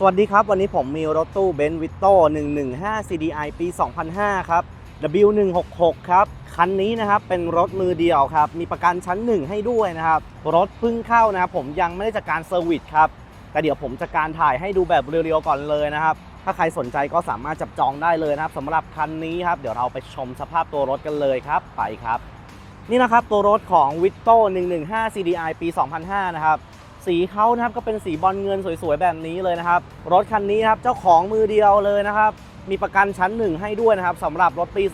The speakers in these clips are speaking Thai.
สวัสดีครับ วันนี้ผมมีรถตู้เบนซ์วิตโต้115 CDI ปี 2005 ครับ W166 ครับ คันนี้นะครับ เป็นรถมือเดียวครับ มีประกันชั้น 1 ให้ด้วยนะครับ รถเพิ่งเข้านะครับ ผมยังไม่ได้จัดการเซอร์วิสครับ แต่เดี๋ยวผมจะการถ่ายให้ดูแบบเรียวๆก่อนเลยนะครับ ถ้าใครสนใจก็สามารถจับจองได้เลยนะครับสำหรับคันนี้ครับ เดี๋ยวเราไปชมสภาพตัวรถกันเลยครับ ไปครับ นี่นะครับตัวรถของ v i t o 115 CDI ปี 2005 นะครับ สีเขานะครับก็เป็นสีบอลเงินสวยๆแบบนี้เลยนะครับ รถคันนี้ครับเจ้าของมือเดียวเลยนะครับ มีประกันชั้นหนึ่งให้ด้วยนะครับสำหรับรถปี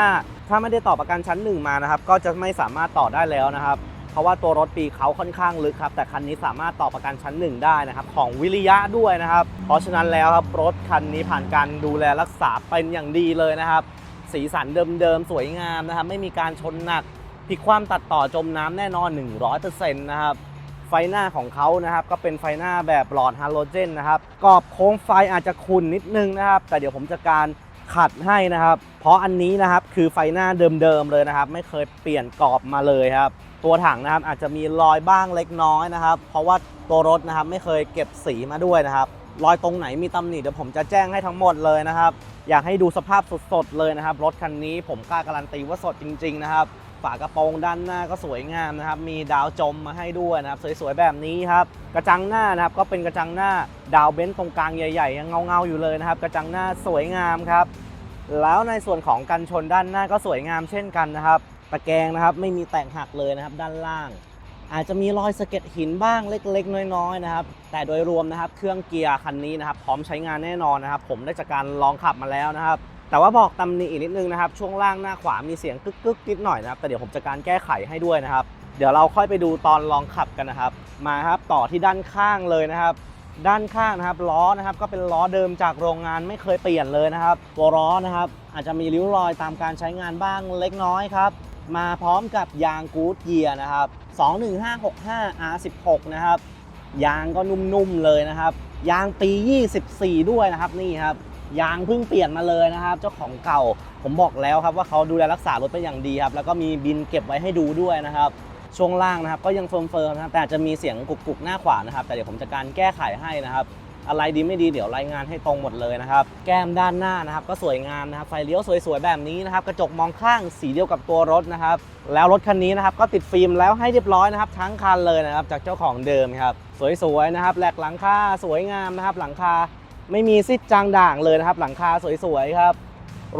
2005 ถ้าไม่ได้ต่อประกันชั้นหนึ่งมานะครับ ก็จะไม่สามารถต่อได้แล้วนะครับ เพราะว่าตัวรถปีเขาค่อนข้างลึกครับ แต่คันนี้สามารถต่อประกันชั้นหนึ่งได้นะครับ ของวิริยะด้วยนะครับ เพราะฉะนั้นแล้วครับรถคันนี้ผ่านการดูแลรักษาเป็นอย่างดีเลยนะครับ สีสันเดิมๆสวยงามนะครับ ไม่มีการชนหนักพิกความตัดต่อจมน้ำแน่นอน 100%นะครับ ไฟหน้าของเขานะครับ ก็เป็นไฟหน้าแบบหลอดฮาโลเจนนะครับกรอบโค้งไฟอาจจะขุ่นนิดนึงนะครับ แต่เดี๋ยวผมจะการขัดให้นะครับ เพราะอันนี้นะครับคือไฟหน้าเดิมๆเลยนะครับ ไม่เคยเปลี่ยนกรอบมาเลยครับ ตัวถังนะครับอาจจะมีรอยบ้างเล็กน้อยนะครับ เพราะว่าตัวรถนะครับไม่เคยเก็บสีมาด้วยนะครับ รอยตรงไหนมีตำหนิเดี๋ยวผมจะแจ้งให้ทั้งหมดเลยนะครับ อยากให้ดูสภาพสดๆเลยนะครับ รถคันนี้ผมกล้าการันตีว่าสดจริง ๆ นะครับ ฝากระโปรงด้านหน้าก็สวยงามนะครับ มีดาวจมมาให้ด้วยนะครับ สวยๆแบบนี้ครับ กระจังหน้านะครับ ก็เป็นกระจังหน้าดาวเบนซ์ตรงกลางใหญ่ๆยังเงาๆอยู่เลยนะครับ กระจังหน้าสวยงามครับ แล้วในส่วนของกันชนด้านหน้าก็สวยงามเช่นกันนะครับ ตะแกรงนะครับไม่มีแตกหักเลยนะครับ ด้านล่าง อาจจะมีรอยสะเก็ดหินบ้างเล็กๆ น้อยๆนะครับ แต่โดยรวมนะครับ เครื่องเกียร์คันนี้นะครับ พร้อมใช้งานแน่นอนนะครับ ผมได้จากการลองขับมาแล้วนะครับ แต่ว่าบอกตำหนิอีกนิดนึงนะครับ ช่วงล่างหน้าขวามีเสียงกึกกึกนิดหน่อยนะครับ แต่เดี๋ยวผมจะการแก้ไขให้ด้วยนะครับ เดี๋ยวเราค่อยไปดูตอนลองขับกันนะครับ มาครับต่อที่ด้านข้างเลยนะครับ ด้านข้างนะครับล้อนะครับก็เป็นล้อเดิมจากโรงงานไม่เคยเปลี่ยนเลยนะครับตัวล้อนะครับ อาจจะมีริ้วรอยตามการใช้งานบ้างเล็กน้อยครับมาพร้อมกับยางกูดเยียร์นะครับ 21565 R16 นะครับ ยางก็นุ่มๆเลยนะครับ ยางปี 24 ด้วยนะครับนี่ครับ ยางเพิ่งเปลี่ยนมาเลยนะครับ เจ้าของเก่าผมบอกแล้วครับว่าเขาดูแลรักษารถเป็นอย่างดีครับ แล้วก็มีบินเก็บไว้ให้ดูด้วยนะครับช่วงล่างนะครับก็ยังเฟิร์มๆนะครับแต่จะมีเสียงกุกๆหน้าขวานะครับ แต่เดี๋ยวผมจะการแก้ไขให้นะครับอะไรดีไม่ดีเดี๋ยวรายงานให้ตรงหมดเลยนะครับแก้มด้านหน้านะครับก็สวยงามนะครับไฟเลี้ยวสวยๆแบบนี้นะครับกระจกมองข้างสีเดียวกับตัวรถนะครับแล้วรถคันนี้นะครับก็ติดฟิล์มแล้วให้เรียบร้อยนะครับทั้งคันเลยนะครับจากเจ้าของเดิมครับสวยๆนะครับแหลกหลังคาสวยงามนะครับหลังคา ไม่มีซิดจางด่างเลยนะครับ หลังคาสวยๆครับ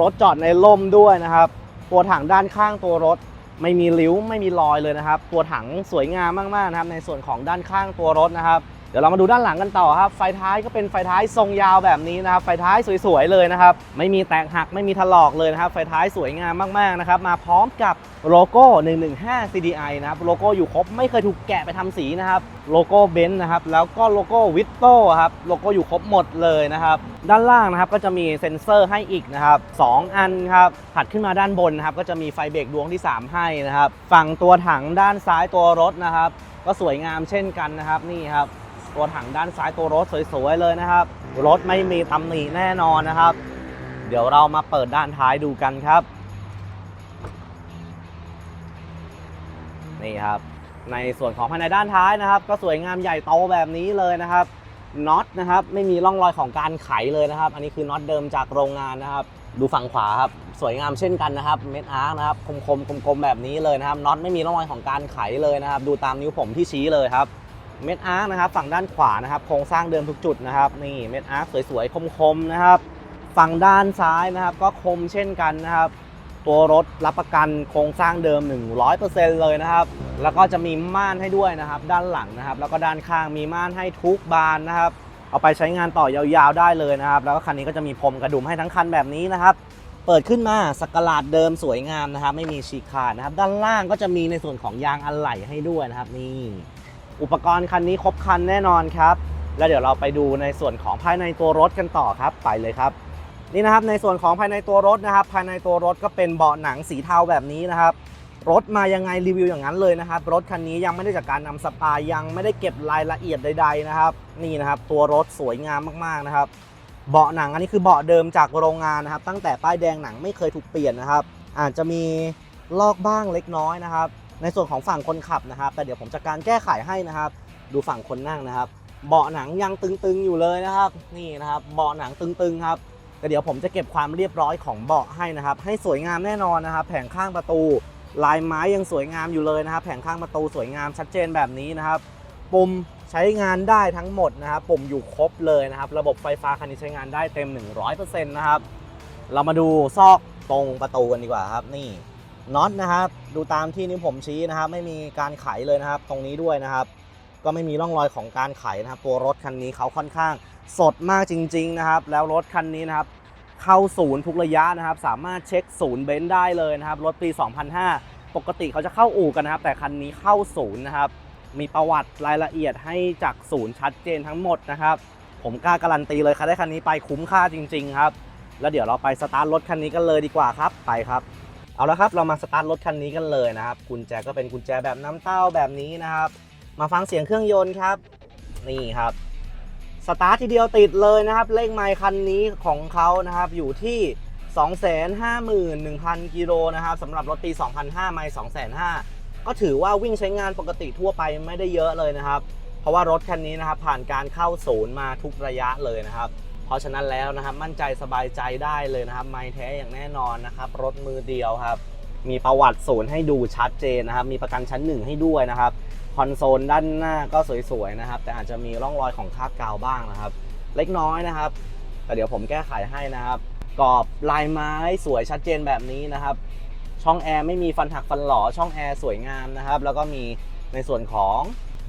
รถจอดในร่มด้วยนะครับ ตัวถังด้านข้างตัวรถ ไม่มีริ้วไม่มีรอยเลยนะครับ ตัวถังสวยงามมากๆนะครับ ในส่วนของด้านข้างตัวรถนะครับ ดี๋ยวเรามาดูด้านหลังกันต่อครับ ไฟท้ายก็เป็นไฟท้ายทรงยาวแบบนี้นะครับ ไฟท้ายสวยๆเลยนะครับ ไม่มีแตกหักไม่มีถลอกเลยนะครับ ไฟท้ายสวยงามมากๆนะครับ มาพร้อมกับโลโก้ 115 CDI นะครับ โลโก้อยู่ครบไม่เคยถูกแกะไปทำสีนะครับ โลโก้เบนซ์นะครับ แล้วก็โลโก้วิตโต้ครับ โลโก้อยู่ครบหมดเลยนะครับ ด้านล่างนะครับก็จะมีเซ็นเซอร์ให้อีกนะครับ 2 อันครับ ถัดขึ้นมาด้านบนนะครับ ก็จะมีไฟเบรกดวงที่ 3 ให้นะครับ ฝั่งตัวถังด้านซ้ายตัวรถนะครับ ก็สวยงามเช่นกันนะครับ นี่ครับ ตัวถังด้านซ้ายตัวรถสวยๆเลยนะครับ รถไม่มีตำหนิแน่นอนนะครับ เดี๋ยวเรามาเปิดด้านท้ายดูกันครับ นี่ครับ ในส่วนของภายในด้านท้ายนะครับ ก็สวยงามใหญ่โตแบบนี้เลยนะครับน็อตนะครับไม่มีร่องรอยของการไขเลยนะครับ อันนี้คือน็อตเดิมจากโรงงานนะครับ ดูฝั่งขวาครับสวยงามเช่นกันนะครับเม็ดอาร์คนะครับคมคมคมคมๆแบบนี้เลยนะครับน็อตไม่มีร่องรอยของการไขเลยนะครับ ดูตามนิ้วผมที่ชี้เลยครับ เม็ดอาร์นะครับฝั่งด้านขวานะครับโครงสร้างเดิมทุกจุดนะครับนี่เม็ดอาร์สวยๆคมๆนะครับ ฝั่งด้านซ้ายนะครับ ก็คมเช่นกันนะครับ ตัวรถรับประกันโครงสร้างเดิม 100%เลยนะครับ แล้วก็จะมีม่านให้ด้วยนะครับ ด้านหลังนะครับ แล้วก็ด้านข้างมีม่านให้ทุกบานนะครับ เอาไปใช้งานต่อยาวๆได้เลยนะครับ แล้วก็คันนี้ก็จะมีพรมกระดุมให้ทั้งคันแบบนี้นะครับเปิดขึ้นมาสกกลาดเดิมสวยงามนะครับ ไม่มีฉีกขาดนะครับ ด้านล่างก็จะมีในส่วนของยางอะไหล่ให้ด้วยนะครับนี่ อุปกรณ์คันนี้ครบคันแน่นอนครับ แล้วเดี๋ยวเราไปดูในส่วนของภายในตัวรถกันต่อครับ ไปเลยครับ นี่นะครับในส่วนของภายในตัวรถนะครับ ภายในตัวรถก็เป็นเบาะหนังสีเทาแบบนี้นะครับรถมายังไงรีวิวอย่างนั้นเลยนะครับ รถคันนี้ยังไม่ได้จากการนำสปายังไม่ได้เก็บรายละเอียดใด ๆนะครับ นี่นะครับ ตัวรถสวยงามมากๆนะครับ เบาะหนังอันนี้คือเบาะเดิมจากโรงงานนะครับ ตั้งแต่ป้ายแดงหนังไม่เคยถูกเปลี่ยนนะครับ อาจจะมีลอกบ้างเล็กน้อยนะครับ ในส่วนของฝั่งคนขับนะครับ แต่เดี๋ยวผมจะการแก้ไขให้นะครับ ดูฝั่งคนนั่งนะครับ เบาะหนังยังตึงๆอยู่เลยนะครับ นี่นะครับ เบาะหนังตึงๆครับแต่เดี๋ยวผมจะเก็บความเรียบร้อยของเบาะให้นะครับ ให้สวยงามแน่นอนนะครับ แผงข้างประตู ลายไม้ยังสวยงามอยู่เลยนะครับ แผงข้างประตูสวยงามชัดเจนแบบนี้นะครับ ปุ่มใช้งานได้ทั้งหมดนะครับ ปุ่มอยู่ครบเลยนะครับ ระบบไฟฟ้าคันนี้ใช้งานได้เต็ม 100%นะครับ เรามาดูซอกตรงประตูกันดีกว่าครับ นี่ น็อตนะครับดูตามที่นิ้วผมชี้นะครับ ไม่มีการไขเลยนะครับ ตรงนี้ด้วยนะครับ ก็ไม่มีร่องรอยของการไขนะครับ ตัวรถคันนี้เขาค่อนข้างสดมากจริง ๆนะครับ แล้วรถคันนี้นะครับ เข้าศูนย์ทุกระยะนะครับ สามารถเช็คศูนย์เบนซ์ได้เลยนะครับ รถปี 2005 ปกติเขาจะเข้าอู่กันนะครับ แต่คันนี้เข้าศูนย์นะครับ มีประวัติรายละเอียดให้จากศูนย์ชัดเจนทั้งหมดนะครับ ผมกล้าการันตีเลยค่ะได้คันนี้ไปคุ้มค่าจริง ๆ ครับ แล้วเดี๋ยวเราไปสตาร์ทรถคันนี้กันเลยดีกว่าครับไปครับ เอาละครับเรามาสตาร์ทรถคันนี้กันเลยนะครับกุญแจก็เป็นกุญแจแบบน้ำเต้าแบบนี้นะครับ มาฟังเสียงเครื่องยนต์ครับนี่ครับสตาร์ททีเดียวติดเลยนะครับเลขไมล์คันนี้ของเขานะครับอยู่ที่ 251,000 กิโลนะครับสำหรับรถปี 2005 ไมล์205,000 ก็ถือว่าวิ่งใช้งานปกติทั่วไปไม่ได้เยอะเลยนะครับ เพราะว่ารถคันนี้นะครับผ่านการเข้าศูนย์มาทุกระยะเลยนะครับ เพราะฉะนั้นแล้วนะครับมั่นใจสบายใจได้เลยนะครับไมล์แท้อย่างแน่นอนนะครับรถมือเดียวครับ มีประวัติศูนย์ให้ดูชัดเจนนะครับ มีประกันชั้นหนึ่งให้ด้วยนะครับคอนโซลด้านหน้าก็สวยๆนะครับ แต่อาจจะมีร่องรอยของคราบกาวบ้างนะครับ เล็กน้อยนะครับ แต่เดี๋ยวผมแก้ไขให้นะครับกรอบลายไม้สวยชัดเจนแบบนี้นะครับ ช่องแอร์ไม่มีฟันหักฟันหล่อช่องแอร์สวยงามนะครับ แล้วก็มีในส่วนของ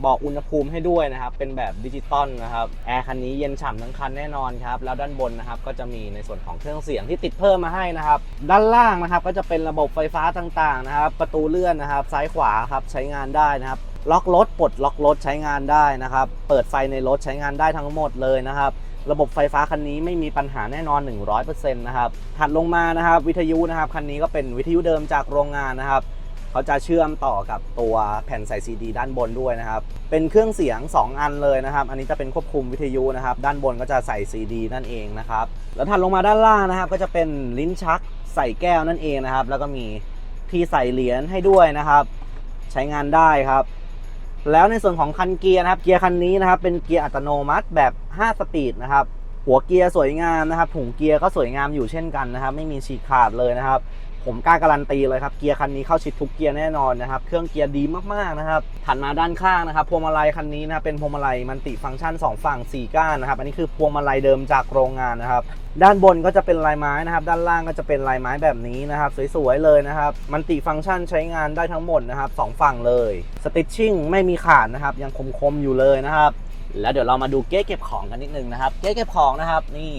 บอกอุณหภูมิให้ด้วยนะครับ เป็นแบบดิจิตอลนะครับแอร์คันนี้เย็นฉ่ำทั้งคันแน่นอนครับแล้วด้านบนนะครับก็จะมีในส่วนของเครื่องเสียงที่ติดเพิ่มมาให้นะครับ ด้านล่างนะครับก็จะเป็นระบบไฟฟ้าต่างๆนะครับ ประตูเลื่อนนะครับ ซ้ายขวาครับใช้งานได้นะครับ ล็อกรถปลดล็อกรถใช้งานได้นะครับ เปิดไฟในรถใช้งานได้ทั้งหมดเลยนะครับระบบไฟฟ้าคันนี้ไม่มีปัญหาแน่นอน 100%นะครับ ถัดลงมานะครับ วิทยุนะครับ คันนี้ก็เป็นวิทยุเดิมจากโรงงานนะครับ เขาจะเชื่อมต่อกับตัวแผ่นใส่ซีดีด้านบนด้วยนะครับ เป็นเครื่องเสียง 2 อันเลยนะครับ อันนี้จะเป็นควบคุมวิทยุนะครับ ด้านบนก็จะใส่ซีดีนั่นเองนะครับ แล้วถัดลงมาด้านล่างนะครับ ก็จะเป็นลิ้นชักใส่แก้วนั่นเองนะครับ แล้วก็มีที่ใส่เหรียญให้ด้วยนะครับ ใช้งานได้ครับ แล้วในส่วนของคันเกียร์นะครับ เกียร์คันนี้นะครับ เป็นเกียร์อัตโนมัติแบบ 5 สปีดนะครับ หัวเกียร์สวยงามนะครับถุงเกียร์ก็สวยงามอยู่เช่นกันนะครับ ไม่มีฉีกขาดเลยนะครับ ผมกล้าการันตีเลยครับเกียร์คันนี้เข้าชิดทุกเกียร์แน่นอนนะครับ เครื่องเกียร์ดีมากๆนะครับถัดมาด้านข้างนะครับพวงมาลัยคันนี้นะครับเป็นพวงมาลัยมันติฟังก์ชัน 2 ฝั่ง 4 ก้านนะครับ อันนี้คือพวงมาลัยเดิมจากโรงงานนะครับด้านบนก็จะเป็นลายไม้นะครับ ด้านล่างก็จะเป็นลายไม้แบบนี้นะครับ สวยๆเลยนะครับ มันติฟังก์ชันใช้งานได้ทั้งหมดนะครับสองฝั่งเลย สติชชิ่งไม่มีขาดนะครับ ยังคมๆอยู่เลยนะครับ แล้วเดี๋ยวเรามาดูเก๊เก็บของกันนิดนึงนะครับ เก๊เก็บของนะครับ นี่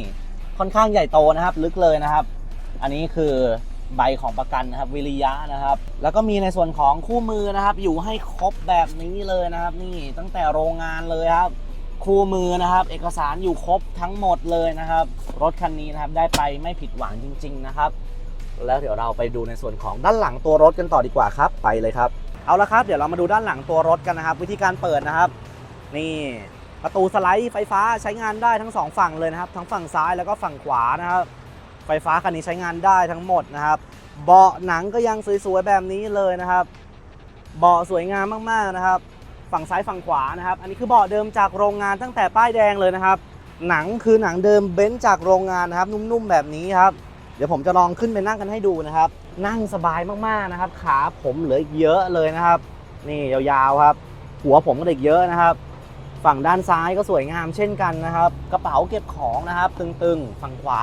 ค่อนข้างใหญ่โตนะครับ ลึกเลยนะครับ อันนี้คือใบของประกันนะครับ วิริยะนะครับ แล้วก็มีในส่วนของคู่มือนะครับ อยู่ให้ครบแบบนี้เลยนะครับ นี่ตั้งแต่โรงงานเลยครับ คู่มือนะครับ เอกสารอยู่ครบทั้งหมดเลยนะครับ รถคันนี้นะครับได้ไปไม่ผิดหวังจริง ๆนะครับ แล้วเดี๋ยวเราไปดูในส่วนของด้านหลังตัวรถกันต่อดีกว่าครับ ไปเลยครับ เอาละครับ เดี๋ยวเรามาดูด้านหลังตัวรถกันนะครับ วิธีการเปิดนะครับ นี่ ประตูสไลด์ไฟฟ้าใช้งานได้ทั้งสองฝั่งเลยนะครับ ทั้งฝั่งซ้ายแล้วก็ฝั่งขวานะครับ ไฟฟ้าคันนี้ใช้งานได้ทั้งหมดนะครับ เบาะหนังก็ยังสวยๆแบบนี้เลยนะครับ เบาะสวยงามมากๆนะครับ ฝั่งซ้ายฝั่งขวานะครับ อันนี้คือเบาะเดิมจากโรงงานตั้งแต่ป้ายแดงเลยนะครับ หนังคือหนังเดิมเบนซ์จากโรงงานนะครับ นุ่มๆแบบนี้ครับ เดี๋ยวผมจะลองขึ้นไปนั่งกันให้ดูนะครับ นั่งสบายมากๆนะครับ ขาผมเหลืออีกเยอะเลยนะครับ นี่ยาวๆครับ หัวผมก็เด็กเยอะนะครับ ฝั่งด้านซ้ายก็สวยงามเช่นกันนะครับ กระเป๋าเก็บของนะครับ ตึงๆ ฝั่งขวา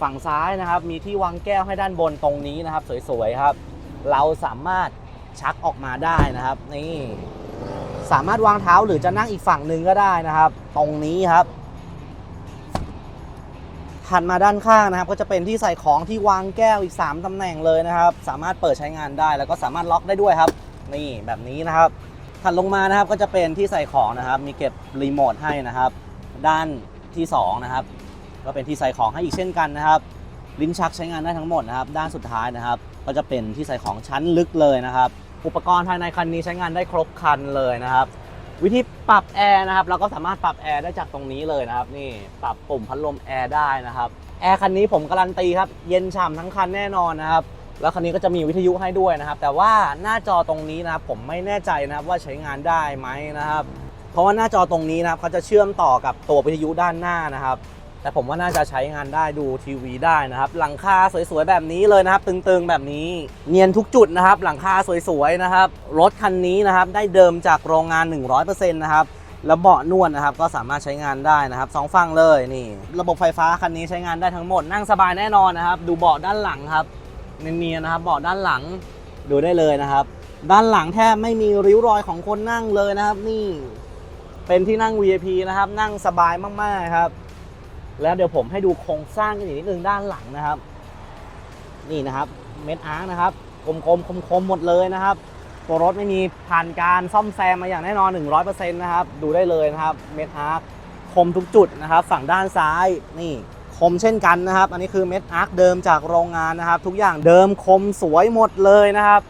ฝั่งซ้ายนะครับ มีที่วางแก้วให้ด้านบนตรงนี้นะครับ สวยๆครับ เราสามารถชักออกมาได้นะครับนี่สามารถวางเท้าหรือจะนั่งอีกฝั่งหนึ่งก็ได้นะครับ ตรงนี้ครับถัดมาด้านข้างนะครับ ก็จะเป็นที่ใส่ของที่วางแก้วอีก 3ตำแหน่งเลยนะครับ สามารถเปิดใช้งานได้แล้วก็สามารถล็อกได้ด้วยครับ นี่แบบนี้นะครับ ถัดลงมานะครับก็จะเป็นที่ใส่ของนะครับ มีเก็บรีโมทให้นะครับ ด้านที่สองนะครับก็เป็นที่ใส่ของให้อีกเช่นกันนะครับ ลิ้นชักใช้งานได้ทั้งหมดนะครับ ด้านสุดท้ายนะครับ ก็จะเป็นที่ใส่ของชั้นลึกเลยนะครับ อุปกรณ์ภายในคันนี้ใช้งานได้ครบคันเลยนะครับ วิธีปรับแอร์นะครับ เราก็สามารถปรับแอร์ได้จากตรงนี้เลยนะครับ นี่ปรับปุ่มพัดลมแอร์ได้นะครับแอร์คันนี้ผมการันตีครับ เย็นฉ่ำทั้งคันแน่นอนนะครับ แล้วคันนี้ก็จะมีวิทยุให้ด้วยนะครับ แต่ว่าหน้าจอตรงนี้นะครับผมไม่แน่ใจนะครับว่าใช้งานได้ไหมนะครับ เพราะว่าหน้าจอตรงนี้นะครับเขาจะเชื่อมต่อกับตัววิทยุด้านหน้านะครับ แต่ผมว่าน่าจะใช้งานได้ดูทีวีได้นะครับ หลังคาสวยๆแบบนี้เลยนะครับ ตึงๆแบบนี้ เนียนทุกจุดนะครับ หลังคาสวยๆนะครับ รถคันนี้นะครับได้เดิมจากโรงงาน 100%นะครับแล้วเบาะนวดนะครับก็สามารถใช้งานได้นะครับสองฝั่งเลยนี่ ระบบไฟฟ้าคันนี้ใช้งานได้ทั้งหมดนั่งสบายแน่นอนนะครับ ดูเบาะด้านหลังครับ เนียนๆนะครับเบาะด้านหลังดูได้เลยนะครับ ด้านหลังแทบไม่มีริ้วรอยของคนนั่งเลยนะครับนี่เป็นที่นั่ง VIP นะครับ นั่งสบายมากๆครับ แล้วเดี๋ยวผมให้ดูโครงสร้างกันอีกนิดนึงด้านหลังนะครับ นี่นะครับเม็ดอาร์นะครับกลมๆคมๆหมดเลยนะครับตัวรถไม่มีผ่านการซ่อมแซมมาอย่างแน่นอน 100%นะครับ ดูได้เลยนะครับ เม็ดอาร์คมทุกจุดนะครับ ฝั่งด้านซ้ายนี่ คมเช่นกันนะครับ อันนี้คือเม็ดอาร์คเดิมจากโรงงานนะครับ ทุกอย่างเดิมคมสวยหมดเลยนะครับ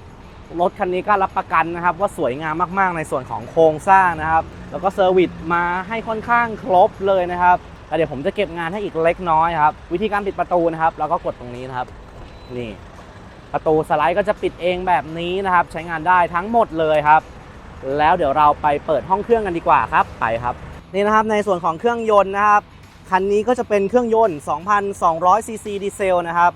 รถคันนี้ก็รับประกันนะครับ ว่าสวยงามมากๆในส่วนของโครงสร้างนะครับ แล้วก็เซอร์วิสมาให้ค่อนข้างครบเลยนะครับแต่เดี๋ยวผมจะเก็บงานให้อีกเล็กน้อยครับ วิธีการปิดประตูนะครับแล้วก็กดตรงนี้นะครับ นี่ ประตูสไลด์ก็จะปิดเองแบบนี้นะครับ ใช้งานได้ทั้งหมดเลยครับ แล้วเดี๋ยวเราไปเปิดห้องเครื่องกันดีกว่าครับไปครับ นี่นะครับในส่วนของเครื่องยนต์นะครับ คันนี้ก็จะเป็นเครื่องยนต์ 2,200 ซีซีดีเซลนะครับ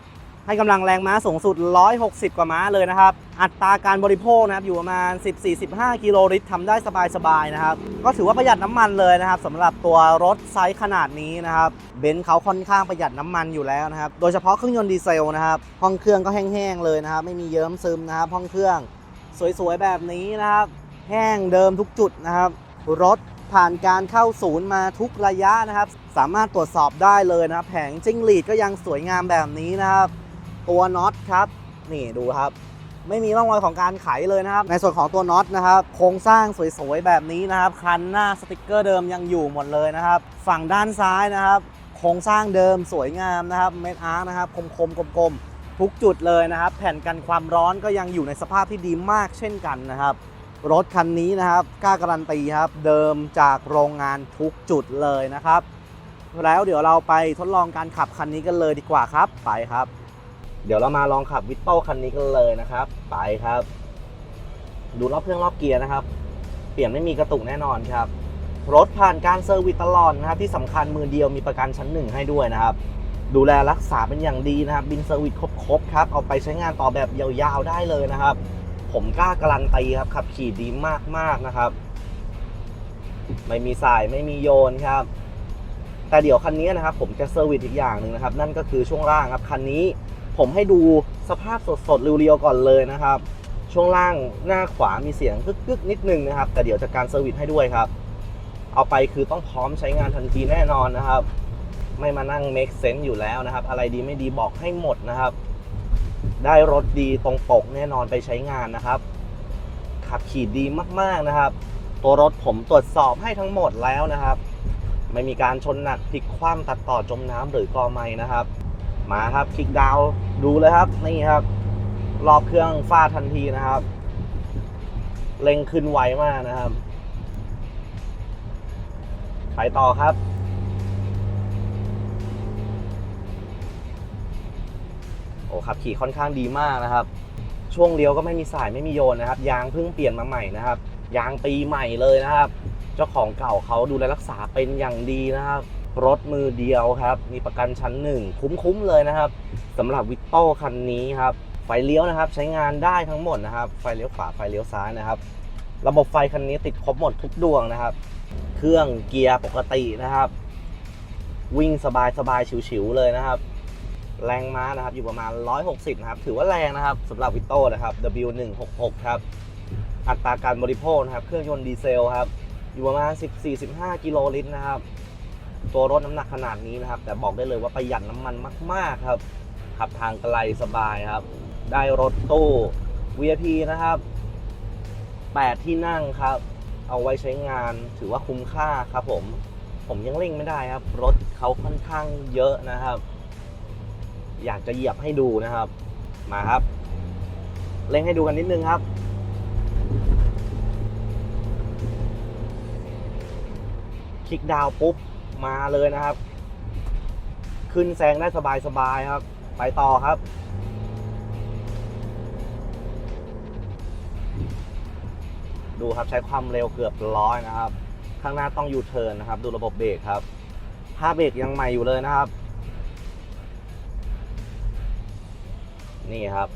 ให้กำลังแรงม้าสูงสุด 160 กว่าม้าเลยนะครับ อัตราการบริโภคนะครับอยู่ประมาณ 14-15 กิโลลิตรทำได้สบายๆนะครับ ก็ถือว่าประหยัดน้ำมันเลยนะครับสำหรับตัวรถไซส์ขนาดนี้นะครับเบนซ์เขาค่อนข้างประหยัดน้ำมันอยู่แล้วนะครับ โดยเฉพาะเครื่องยนต์ดีเซลนะครับ ห้องเครื่องก็แห้งๆเลยนะครับ ไม่มีเยิ้มซึมนะครับ ห้องเครื่องสวยๆแบบนี้นะครับ แห้งเดิมทุกจุดนะครับ รถ ผ่านการเข้าศูนย์มาทุกระยะนะครับ สามารถตรวจสอบได้เลยนะครับ แผงจิ้งหรีดก็ยังสวยงามแบบนี้นะครับ ตัวน็อตครับ นี่ดูครับ ไม่มีร่องรอยของการไขเลยนะครับ ในส่วนของตัวน็อตนะครับ โครงสร้างสวยๆแบบนี้นะครับ คันหน้าสติกเกอร์เดิมยังอยู่หมดเลยนะครับ ฝั่งด้านซ้ายนะครับ โครงสร้างเดิมสวยงามนะครับเม็ดอาร์นะครับ คมๆกลมๆทุกจุดเลยนะครับ แผ่นกันความร้อนก็ยังอยู่ในสภาพที่ดีมากเช่นกันนะครับ รถคันนี้นะครับกล้าการันตีครับเดิมจากโรงงานทุกจุดเลยนะครับ แล้วเดี๋ยวเราไปทดลองการขับคันนี้กันเลยดีกว่าครับไปครับ เดี๋ยวเรามาลองขับวิตโต้คันนี้กันเลยนะครับ ไปครับ ดูรอบเครื่องรอบเกียร์นะครับ เปลี่ยนไม่มีกระตุกแน่นอนครับ รถผ่านการเซอร์วิสตลอดนะครับที่สำคัญมือเดียวมีประกันชั้นหนึ่งให้ด้วยนะครับ ดูแลรักษาเป็นอย่างดีนะครับ บินเซอร์วิสครบๆครับเอาไปใช้งานต่อแบบยาวๆได้เลยนะครับ ผมกล้าการันตีครับขับขี่ดีมากๆนะครับ ไม่มีสายไม่มีโยนครับ แต่เดี๋ยวคันนี้นะครับ ผมจะเซอร์วิสอีกอย่างหนึ่งนะครับ นั่นก็คือช่วงล่างครับคันนี้ผมให้ดูสภาพสดๆเรียวๆก่อนเลยนะครับ ช่วงล่างหน้าขวามีเสียงกึกๆนิดนึงนะครับ แต่เดี๋ยวจะการเซอร์วิสให้ด้วยครับ เอาไปคือต้องพร้อมใช้งานทันทีแน่นอนนะครับ ไม่มานั่ง make sense อยู่แล้วนะครับ อะไรดีไม่ดีบอกให้หมดนะครับ ได้รถดีตรงปกแน่นอนไปใช้งานนะครับ ขับขี่ดีมากๆนะครับ ตัวรถผมตรวจสอบให้ทั้งหมดแล้วนะครับ ไม่มีการชนหนักพลิกคว่ำตัดต่อจมน้ำหรือกอไม้นะครับ มาครับคลิกดาวดูเลยครับนี่ครับ รอบเครื่องฟาดทันทีนะครับเร่งขึ้นไวมากนะครับ ไปต่อครับ โอ้ขับขี่ค่อนข้างดีมากนะครับ ช่วงเลี้ยวก็ไม่มีสายไม่มีโยนนะครับ ยางเพิ่งเปลี่ยนมาใหม่นะครับ ยางปีใหม่เลยนะครับ เจ้าของเก่าเขาดูแลรักษาเป็นอย่างดีนะครับ รถมือเดียวครับ มีประกันชั้นหนึ่งคุ้มๆเลยนะครับสำหรับวิตโต้คันนี้ครับไฟเลี้ยวนะครับ ใช้งานได้ทั้งหมดนะครับ ไฟเลี้ยวขวาไฟเลี้ยวซ้ายนะครับ ระบบไฟคันนี้ติดครบหมดทุกดวงนะครับ เครื่องเกียร์ปกตินะครับ วิ่งสบายสบายๆฉิวๆเลยนะครับ แรงม้านะครับอยู่ประมาณ 160 นะครับ ถือว่าแรงนะครับสำหรับวิโต้นะครับ W166 ครับ อัตราการบริโภคนะครับ เครื่องยนต์ดีเซลครับ อยู่ประมาณ 14-15 กิโลลิตรนะครับ ตัวรถน้ำหนักขนาดนี้นะครับ แต่บอกได้เลยว่าประหยัดน้ำมันมาก ๆ ครับ ขับทางไกลสบายครับ ได้รถตู้ VIP นะครับ 8 ที่นั่งครับ เอาไว้ใช้งานถือว่าคุ้มค่าครับผม ผมยังเร่งไม่ได้ครับ รถเขาค่อนข้างเยอะนะครับ อยากจะเหยียบให้ดูนะครับ มาครับ เร่งให้ดูกันนิดนึงครับคลิกดาวปุ๊บมาเลยนะครับ ขึ้นแซงได้สบายๆครับ ไปต่อครับ ดูครับใช้ความเร็วเกือบร้อยนะครับ ข้างหน้าต้องยูเทิร์นนะครับ ดูระบบเบรกครับผ้าเบรกยังใหม่อยู่เลยนะครับ นี่ครับ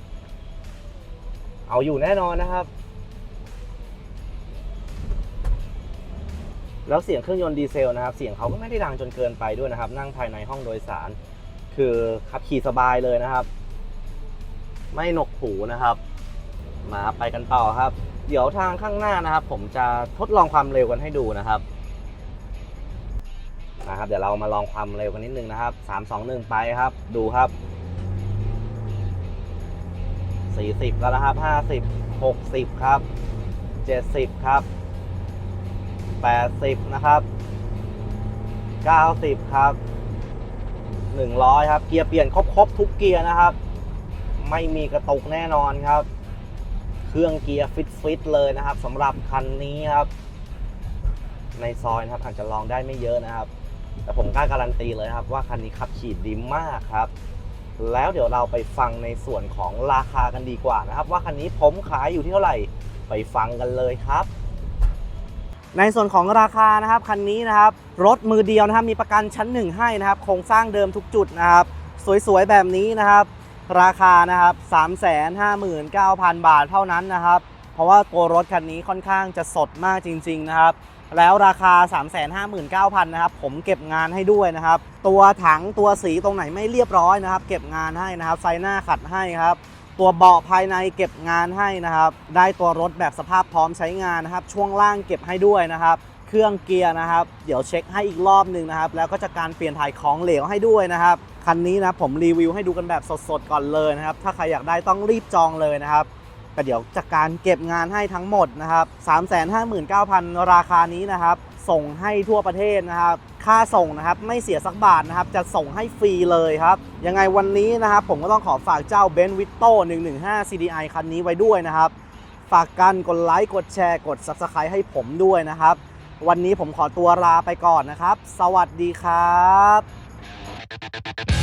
เอาอยู่แน่นอนนะครับ แล้วเสียงเครื่องยนต์ดีเซลนะครับ เสียงเขาก็ไม่ได้ดังจนเกินไปด้วยนะครับ นั่งภายในห้องโดยสาร คือขับขี่สบายเลยนะครับ ไม่หนกหูนะครับ มาไปกันต่อครับ เดี๋ยวทางข้างหน้านะครับ ผมจะทดลองความเร็วกันให้ดูนะครับนะครับเดี๋ยวเรามาลองความเร็วกันนิดนึงนะครับสามสองหนึ่งไปครับ ดูครับ สี่สิบแล้วนะครับห้าสิบหกสิบครับเจ็ดสิบครับแปดสิบนะครับเก้าสิบครับหนึ่งร้อยครับ เกียร์เปลี่ยนครบครบทุกเกียร์นะครับ ไม่มีกระตุกแน่นอนครับ เครื่องเกียร์ฟิตฟิตๆเลยนะครับสำหรับคันนี้ครับ ในซอยนะครับอาจจะลองได้ไม่เยอะนะครับ แต่ผมกล้าการันตีเลยครับว่าคันนี้ขับขี่ดีมากครับ แล้วเดี๋ยวเราไปฟังในส่วนของราคากันดีกว่านะครับ ว่าคันนี้ผมขายอยู่ที่เท่าไหร่ไปฟังกันเลยครับ ในส่วนของราคานะครับคันนี้นะครับรถมือเดียวนะครับมีประกันชั้นหนึ่งให้นะครับโครงสร้างเดิมทุกจุดนะครับสวยๆแบบนี้นะครับราคานะครับ359,000 บาทเท่านั้นนะครับ เพราะว่าตัวรถคันนี้ค่อนข้างจะสดมากจริง ๆ นะครับ แล้วราคา 359,000นะครับผมเก็บงานให้ด้วยนะครับ ตัวถังตัวสีตรงไหนไม่เรียบร้อยนะครับ เก็บงานให้นะครับ ไฟหน้าขัดให้ครับตัวเบาะภายในเก็บงานให้นะครับ ได้ตัวรถแบบสภาพพร้อมใช้งานนะครับ ช่วงล่างเก็บให้ด้วยนะครับ เครื่องเกียร์นะครับ เดี๋ยวเช็คให้อีกรอบหนึ่งนะครับ แล้วก็จะการเปลี่ยนถ่ายของเหลวให้ด้วยนะครับ คันนี้นะผมรีวิวให้ดูกันแบบสดๆก่อนเลยนะครับ ถ้าใครอยากได้ต้องรีบจองเลยนะครับ แต่เดี๋ยวจัดการเก็บงานให้ทั้งหมดนะครับ359,000 ราคานี้นะครับ ส่งให้ทั่วประเทศนะครับ ค่าส่งนะครับไม่เสียสักบาทนะครับ จะส่งให้ฟรีเลยครับ ยังไงวันนี้นะครับ ผมก็ต้องขอฝากเจ้า b e n v i t o 115 CDI คันนี้ไว้ด้วยนะครับ ฝากกันกดไลค์กดแชร์กด Subscribe ให้ผมด้วยนะครับ วันนี้ผมขอตัวลาไปก่อนนะครับ สวัสดีครับ